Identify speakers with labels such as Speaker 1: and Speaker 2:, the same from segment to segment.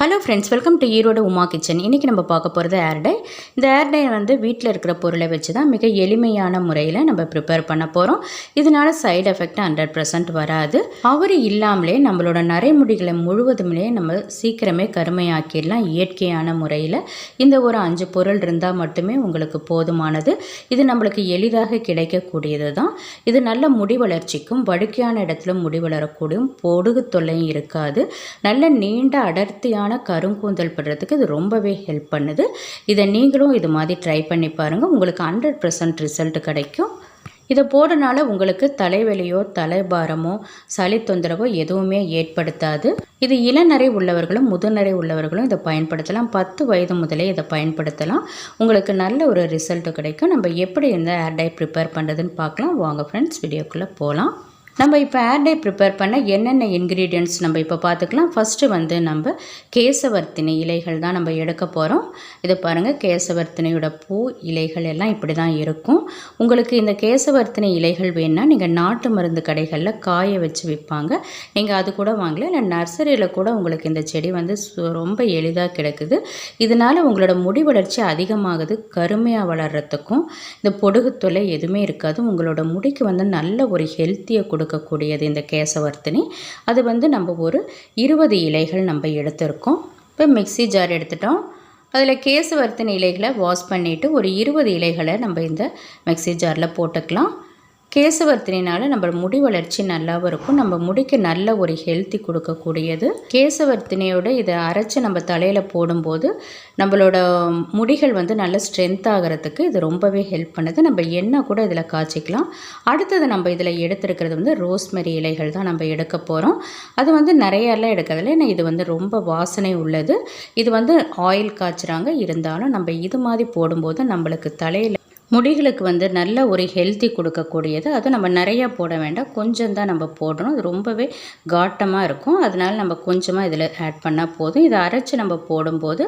Speaker 1: Hello friends welcome to Erode Uma kitchen இன்றைக்கி நம்ம பார்க்க போகிறது ஏர்டை இந்த ஏர்டை வந்து வீட்டில் இருக்கிற பொருளை வச்சு தான் மிக எளிமையான முறையில் நம்ம ப்ரிப்பேர் பண்ண போகிறோம் இதனால சைடு எஃபெக்ட் ஹண்ட்ரட் பர்சன்ட் வராது. அவர் இல்லாமலே நம்மளோட நரைமுடிகளை முழுவதுமே நம்ம சீக்கிரமே கருமையாக்கிடலாம் இயற்கையான முறையில். இந்த ஒரு அஞ்சு பொருள் இருந்தால் மட்டுமே உங்களுக்கு போதுமானது. இது நம்மளுக்கு எளிதாக கிடைக்கக்கூடியது தான். இது நல்ல முடி வளர்ச்சிக்கும் வடுக்கையான இடத்துல முடி வளரக்கூடியும் பொடுகு தொல்லையும் இருக்காது. நல்ல நீண்ட அடர்த்தியான கருங்கூந்தல் படுறதுக்கு இது ரொம்பவே ஹெல்ப் பண்ணுது. இதை நீங்களும் இது மாதிரி ட்ரை பண்ணி பாருங்கள் உங்களுக்கு ஹண்ட்ரட் பர்சன்ட் ரிசல்ட் கிடைக்கும். இதை போடுறனால உங்களுக்கு தலைவலியோ தலைபாரமோ சளி தொந்தரவோ எதுவுமே ஏற்படுத்தாது. இது இளநரை உள்ளவர்களும் முதுநரை உள்ளவர்களும் இதை பயன்படுத்தலாம். பத்து வயது முதலே இதை பயன்படுத்தலாம். உங்களுக்கு நல்ல ஒரு ரிசல்ட் கிடைக்கும். நம்ம எப்படி இந்த ஏர் டை ப்ரிப்பேர் பண்ணுறதுன்னு பார்க்கலாம். வாங்க ஃப்ரெண்ட்ஸ் வீடியோக்குள்ளே போகலாம் நம்ம இப்போ ஏர் ப்ரிப்பேர் பண்ண என்னென்ன இன்க்ரீடியன்ட்ஸ் நம்ம இப்போ பார்த்துக்கலாம். ஃபஸ்ட்டு வந்து நம்ம கேசவர்த்தினி இலைகள் தான் நம்ம எடுக்க போகிறோம் இதை பாருங்கள் கேசவர்த்தினியோட பூ இலைகள் எல்லாம் இப்படி தான் இருக்கும். உங்களுக்கு இந்த கேசவர்த்தினி இலைகள் வேணால் நீங்கள் நாட்டு மருந்து கடைகளில் காய வச்சு விற்பாங்க நீங்கள் அது கூட வாங்கல இல்லை நர்சரியில் கூட உங்களுக்கு இந்த செடி வந்து சு- ரொம்ப எளிதாக கிடைக்குது. இதனால் உங்களோட முடி வளர்ச்சி அதிகமாகுது. கருமையாக வளர்கிறதுக்கும் இந்த பொடுகு எதுவுமே இருக்காது. உங்களோட முடிக்கு வந்து நல்ல ஒரு ஹெல்த்தியை கொடுக்கக்கூடியது இந்த கேசவர்த்தினி. அது வந்து நம்ம ஒரு இருபது இலைகள் நம்ம எடுத்திருக்கோம். இப்போ மிக்ஸி ஜார் எடுத்துட்டோம். அதில் கேசவர்த்தினி இலைகளை வாஷ் பண்ணிவிட்டு ஒரு இருபது இலைகளை நம்ம இந்த மிக்ஸி ஜாரில் போட்டுக்கலாம். கேசவர்த்தினால நம்ம முடி வளர்ச்சி நல்லாவும் இருக்கும். நம்ம முடிக்கு நல்ல ஒரு ஹெல்த்தி கொடுக்கக்கூடியது. கேசவர்த்தினியோட இதை அரைச்சி நம்ம தலையில் போடும்போது நம்மளோட முடிகள் வந்து நல்ல ஸ்ட்ரென்த் ஆகிறதுக்கு இது ரொம்பவே ஹெல்ப் பண்ணுது. நம்ம எண்ணெய் கூட இதில் காய்ச்சிக்கலாம். அடுத்தது நம்ம இதில் எடுத்துருக்கிறது வந்து ரோஸ்மெரி இலைகள் தான் நம்ம எடுக்க போகிறோம் அது வந்து நிறையெல்லாம் எடுக்கிறதுல ஏன்னா இது வந்து ரொம்ப வாசனை உள்ளது. இது வந்து ஆயில் காய்ச்சுறாங்க. இருந்தாலும் நம்ம இது மாதிரி போடும்போது நம்மளுக்கு தலையில் முடிகளுக்கு வந்து நல்ல ஒரு ஹெல்த்தி கொடுக்கக்கூடியது. அது நம்ம நிறையா போட வேண்டாம். கொஞ்சம் தான் நம்ம போடணும். அது ரொம்பவே காட்டமாக இருக்கும். அதனால நம்ம கொஞ்சமாக இதில் ஆட் பண்ணால் போதும். இதை அரைச்சி நம்ம போடும்போது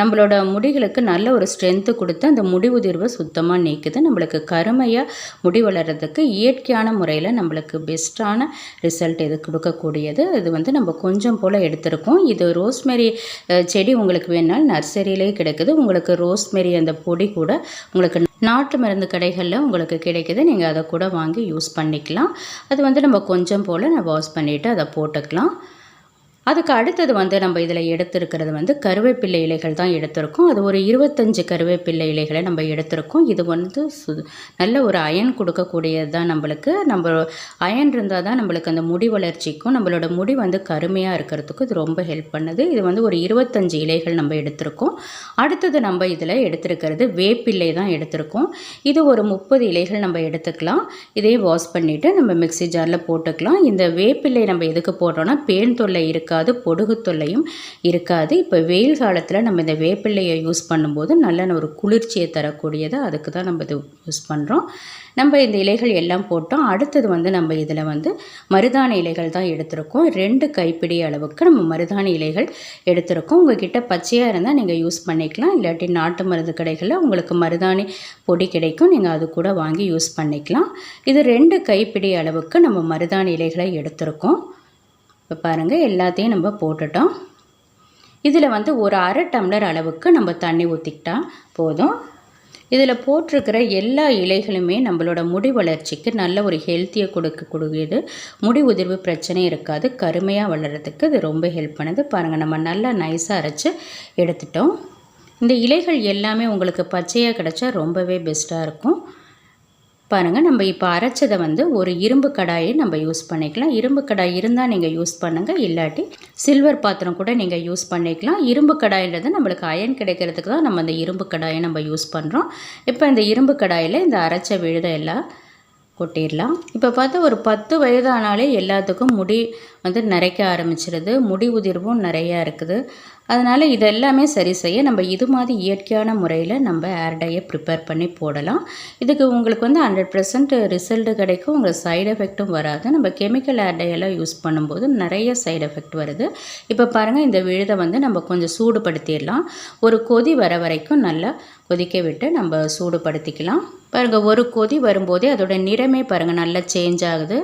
Speaker 1: நம்மளோட முடிகளுக்கு நல்ல ஒரு ஸ்ட்ரென்த்து கொடுத்து அந்த முடி உதிர்வை சுத்தமாக நீக்குது. நம்மளுக்கு கருமையாக முடி வளர்கிறதுக்கு இயற்கையான முறையில் நம்மளுக்கு பெஸ்ட்டான ரிசல்ட் இது கொடுக்கக்கூடியது. இது வந்து நம்ம கொஞ்சம் போல் எடுத்திருக்கோம். இது ரோஸ்மெரி செடி உங்களுக்கு வேணாலும் நர்சரியிலே கிடைக்குது. உங்களுக்கு ரோஸ்மெரி அந்த பொடி கூட உங்களுக்கு நாட்டு மருந்து கடைகளில் உங்களுக்கு கிடைக்குது. நீங்கள் அதை கூட வாங்கி யூஸ் பண்ணிக்கலாம். அது வந்து நம்ம கொஞ்சம் போல் நான் வாஷ் பண்ணிவிட்டு அதை போட்டுக்கலாம். அதுக்கு அடுத்தது வந்து நம்ம இதில் எடுத்திருக்கிறது வந்து கருவேப்பிள்ளை இலைகள் தான் எடுத்திருக்கோம். அது ஒரு இருபத்தஞ்சு கருவேப்பிள்ளை இலைகளை நம்ம எடுத்திருக்கோம். இது வந்து சு நல்ல ஒரு அயன் கொடுக்கக்கூடியது தான் நம்மளுக்கு. நம்ம அயன் இருந்தால் தான் நம்மளுக்கு அந்த முடி வளர்ச்சிக்கும் நம்மளோட முடி வந்து கருமையாக இருக்கிறதுக்கும் இது ரொம்ப ஹெல்ப் பண்ணுது. இது வந்து ஒரு இருபத்தஞ்சு இலைகள் நம்ம எடுத்திருக்கோம். அடுத்தது நம்ம இதில் எடுத்திருக்கிறது வேப்பிள்ளை தான் எடுத்திருக்கோம். இது ஒரு முப்பது இலைகள் நம்ம எடுத்துக்கலாம். இதையும் வாஷ் பண்ணிவிட்டு நம்ம மிக்ஸி ஜாரில் போட்டுக்கலாம். இந்த வேப்பிள்ளை நம்ம எதுக்கு போடுறோன்னா பேன் தொல்லை இருக்காது பொடுகு தொல்லையும் இருக்காது. இப்போ வெயில் காலத்தில் நம்ம இந்த வேப்பிள்ளையை யூஸ் பண்ணும்போது நல்ல ஒரு குளிர்ச்சியை தரக்கூடியது அதுக்கு தான் நம்ம இது யூஸ் பண்ணுறோம் நம்ம இந்த இலைகள் எல்லாம் போட்டோம். அடுத்தது வந்து நம்ம இதில் வந்து மருதாணி இலைகள் தான் எடுத்திருக்கோம். ரெண்டு கைப்பிடி அளவுக்கு நம்ம மருதாணி இலைகள் எடுத்திருக்கோம். உங்ககிட்ட பச்சையாக இருந்தால் நீங்கள் யூஸ் பண்ணிக்கலாம். இல்லாட்டி நாட்டு மருந்து கடைகளில் உங்களுக்கு மருதாணி பொடி கிடைக்கும். நீங்கள் அது கூட வாங்கி யூஸ் பண்ணிக்கலாம். இது ரெண்டு கைப்பிடி அளவுக்கு நம்ம மருதாணி இலைகளை எடுத்திருக்கோம். இப்போ பாருங்கள் எல்லாத்தையும் நம்ம போட்டுட்டோம். இதில் வந்து ஒரு அரை டம்ளர் அளவுக்கு நம்ம தண்ணி ஊற்றிக்கிட்டா போதும். இதில் போட்டிருக்கிற எல்லா இலைகளுமே நம்மளோட முடி வளர்ச்சிக்கு நல்ல ஒரு ஹெல்த்தியை கொடுக்கக்கூடியது முடி உதிர்வு பிரச்சனை இருக்காது. கருமையாக வளர்கிறதுக்கு இது ரொம்ப ஹெல்ப் பண்ணுது. பாருங்கள் நம்ம நல்லா நைஸாக அரைச்சி எடுத்துட்டோம். இந்த இலைகள் எல்லாமே உங்களுக்கு பச்சையாக கிடச்சா ரொம்பவே பெஸ்ட்டாக இருக்கும். பாருங்கள் நம்ம இப்போ அரைச்சதை வந்து ஒரு இரும்பு கடாயை நம்ம யூஸ் பண்ணிக்கலாம். இரும்பு கடாய் இருந்தால் நீங்கள் யூஸ் பண்ணுங்கள் இல்லாட்டி சில்வர் பாத்திரம் கூட நீங்கள் யூஸ் பண்ணிக்கலாம். இரும்பு கடாயின்றது நம்மளுக்கு அயன் கிடைக்கிறதுக்கு தான் நம்ம அந்த இரும்பு கடாயை நம்ம யூஸ் பண்ணுறோம் இப்போ இந்த இரும்பு கடாயில் இந்த அரைச்ச விழுதை எல்லாம் கொட்டிடலாம். இப்போ பார்த்தா ஒரு பத்து வயதானாலே எல்லாத்துக்கும் முடி வந்து நரைக்க ஆரம்பிச்சிடுது முடி உதிர்வும் நிறையா இருக்குது. அதனால் இதெல்லாமே சரி செய்ய நம்ம இது மாதிரி இயற்கையான முறையில் நம்ம ஏர் டையை ப்ரிப்பேர் பண்ணி போடலாம். இதுக்கு உங்களுக்கு வந்து ஹண்ட்ரட் பர்சன்ட் ரிசல்ட் கிடைக்கும். உங்களுக்கு சைடு எஃபெக்ட்டும் வராது. நம்ம கெமிக்கல் ஏர்டையெல்லாம் யூஸ் பண்ணும்போது நிறைய சைடு எஃபெக்ட் வருது. இப்போ பாருங்கள் இந்த விழுதை வந்து நம்ம கொஞ்சம் சூடுபடுத்திடலாம். ஒரு கொதி வர வரைக்கும் நல்லா கொதிக்க விட்டு நம்ம சூடுபடுத்திக்கலாம். பாருங்கள் ஒரு கொதி வரும்போதே அதோட நிறமே பாருங்கள் நல்லா சேஞ்ச் ஆகுது.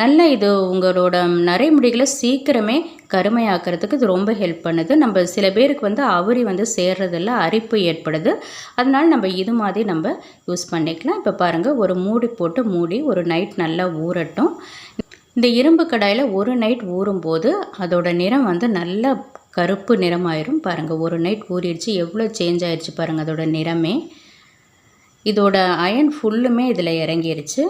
Speaker 1: நல்லா இது உங்களோட நரைமுடிகளை சீக்கிரமே கருமையாக்கிறதுக்கு இது ரொம்ப ஹெல்ப் பண்ணுது. நம்ம சில பேருக்கு வந்து அவரி வந்து சேர்றதில் அரிப்பு ஏற்படுது. அதனால் நம்ம இது மாதிரி நம்ம யூஸ் பண்ணிக்கலாம். இப்போ பாருங்கள் ஒரு மூடி போட்டு மூடி ஒரு நைட் நல்லா ஊறட்டும். இந்த இரும்பு கடாயில் ஒரு நைட் ஊறும்போது அதோட நிறம் வந்து நல்லா கருப்பு நிறமாயிரும். பாருங்கள் ஒரு நைட் ஊறிடுச்சு. எவ்வளோ சேஞ்ச் ஆயிடுச்சு பாருங்கள் அதோட நிறமே. இதோட அயன் ஃபுல்லுமே இதில் இறங்கிருச்சு.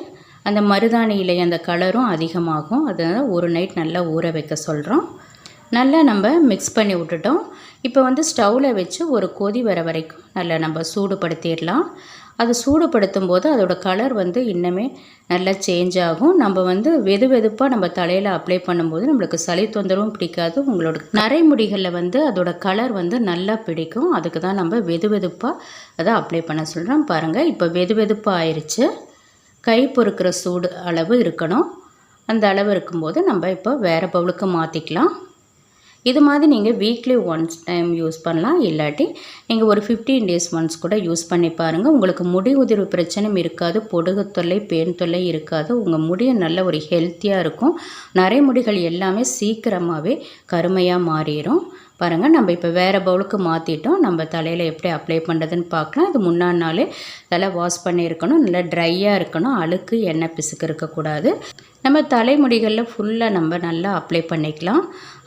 Speaker 1: அந்த மருதாணி இலை அந்த கலரும் அதிகமாகும். அதனால் ஒரு நைட் நல்லா ஊற வைக்க சொல்கிறோம் நல்லா நம்ம மிக்ஸ் பண்ணி விட்டுட்டோம். இப்போ வந்து ஸ்டவ்வில் வச்சு ஒரு கொதி வர வரைக்கும் நல்லா நம்ம சூடுபடுத்திடலாம். அது சூடுபடுத்தும் போது அதோடய கலர் வந்து இன்னுமே நல்லா சேஞ்ச் ஆகும். நம்ம வந்து வெது வெதுப்பாக நம்ம தலையில் அப்ளை பண்ணும்போது நம்மளுக்கு சளி தொந்தரவும் பிடிக்காது. உங்களோட நரைமுடிகளில் வந்து அதோட கலர் வந்து நல்லா பிடிக்கும். அதுக்கு தான் நம்ம வெது வெதுப்பாக அதை அப்ளை பண்ண சொல்கிறோம் பாருங்கள் இப்போ வெது வெதுப்பாக ஆயிடுச்சு கை பொறுக்கிற சூடு அளவு இருக்கணும். அந்த அளவு இருக்கும்போது நம்ம இப்போ வேறு பவுலுக்கு மாற்றிக்கலாம் இது மாதிரி நீங்கள் வீக்லி ஒன்ஸ் டைம் யூஸ் பண்ணலாம். இல்லாட்டி நீங்கள் ஒரு ஃபிஃப்டீன் டேஸ் ஒன்ஸ் கூட யூஸ் பண்ணி பாருங்கள் உங்களுக்கு முடி உதிர்வு பிரச்சனையும் இருக்காது பொடுகு தொல்லை பேன் தொல்லை இருக்காது. உங்கள் முடியும் நல்ல ஒரு ஹெல்த்தியாக இருக்கும். நரைமுடிகள் எல்லாமே சீக்கிரமாகவே கருமையாக மாறிடும் பாருங்கள் நம்ம இப்போ வேறு பவுலுக்கு மாற்றிட்டோம் நம்ம தலையில் எப்படி அப்ளை பண்ணுறதுன்னு பார்க்கலாம் இது முன்னாடி நாளே தலை வாஷ் பண்ணியிருக்கணும். நல்லா ட்ரையாக இருக்கணும். அழுக்கு எண்ணெய் பிசுக்கு இருக்கக்கூடாது. நம்ம தலைமுடிகளில் ஃபுல்லாக நம்ம நல்லா அப்ளை பண்ணிக்கலாம்.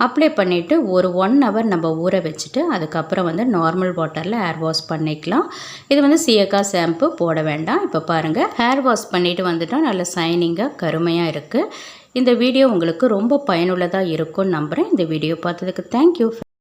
Speaker 1: அப்ளை பண்ணிவிட்டு ஒரு ஒன் ஹவர் நம்ம ஊற வச்சுட்டு அதுக்கப்புறம் வந்து நார்மல் வாட்டரில் ஹேர் வாஷ் பண்ணிக்கலாம். இது வந்து சீயக்காய் ஷாம்பு போட வேண்டாம். இப்போ பாருங்கள் ஹேர் வாஷ் பண்ணிவிட்டு வந்துட்டால் நல்ல சைனிங்காக கருமையாக இருக்குது இந்த வீடியோ உங்களுக்கு ரொம்ப பயனுள்ளதாக இருக்கும்னு நம்புகிறேன் இந்த வீடியோ பார்த்ததுக்கு தேங்க்யூ